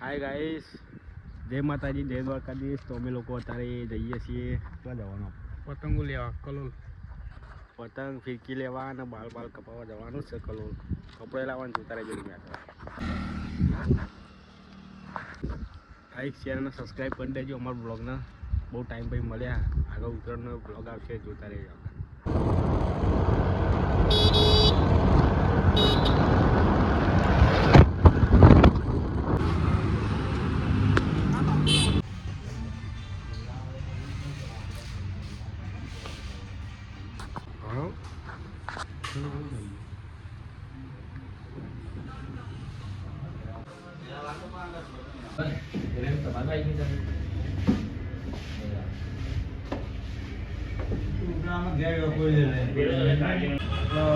Hi guys જય માતાજી જય દ્વારકાધીશ. તો અમે લોકો અત્યારે જઈએ છીએ. ક્યાં જવાનું? પતંગો લેવા કલોલ. પતંગ ફિરકી લેવા અને બાલ બાલ કપાવવા જવાનું છે કલોલ. કપડે લાવવાનું છે તારે જોઈ મેં લાઈક શેર અને સબસ્ક્રાઈબ કરી દેજો. અમારા બ્લોગને બહુ ટાઈમ પછી મળ્યા. આગળ ઉત્તરાયણનો બ્લોગ આવશે. જોતા રહેજો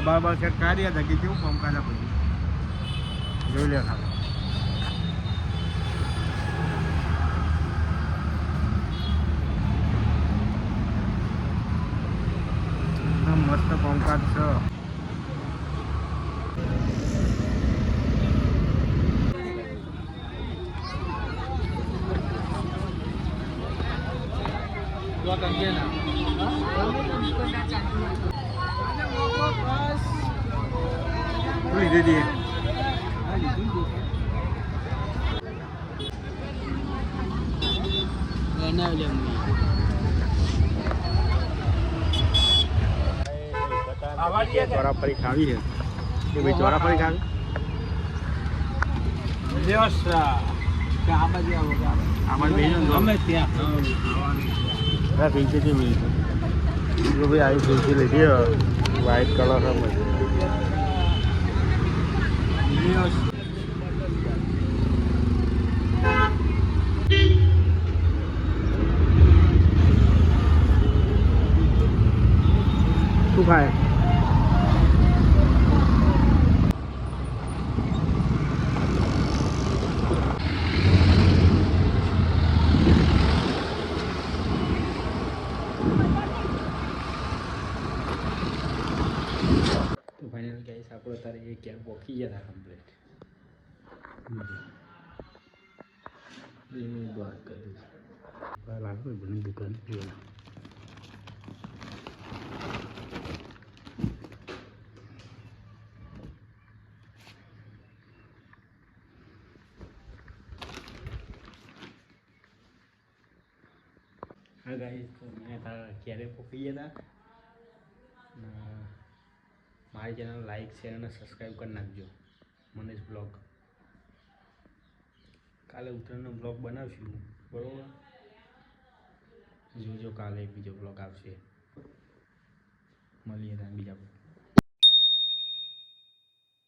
બાર બાર સેટ કાઢ્યા હતા કે કેવું કામ કાઢ્યા પછી જોઈ લે ખાલી એકદમ મસ્ત કામકાજ છે શું લીધી હતી ચોરાફળી ખાવી છે. કે ભાઈ ચોરાફળી ખાવી? આમાં બે ગમે ત્યાં. હા પીંચી થી મિલી જો ભાઈ આવી પીંચી લીધી વ્હાઈટ કલર છે મસ્ત. શું ખાય? તો ફાઇનલ ગાઈસ આપણે અત્યારે એ કેબ પોકી ગયા હતા કમ્પ્લીટ એ દ્વારકા લાગુ બની દુકાન હા ગાઈસ તો મેં તારા ક્યારે પોકી ગયા હતા ને મારી ચેનલ લાઈક શેર અને સબસ્ક્રાઈબ કરી નાખજો. મનેશ બ્લોગ. કાલે ઉત્તરાયણનો બ્લોગ બનાવશું બરોબર? જોજો કાલે બીજો બ્લોગ આવશે. મળીએ ત્યાં બીજા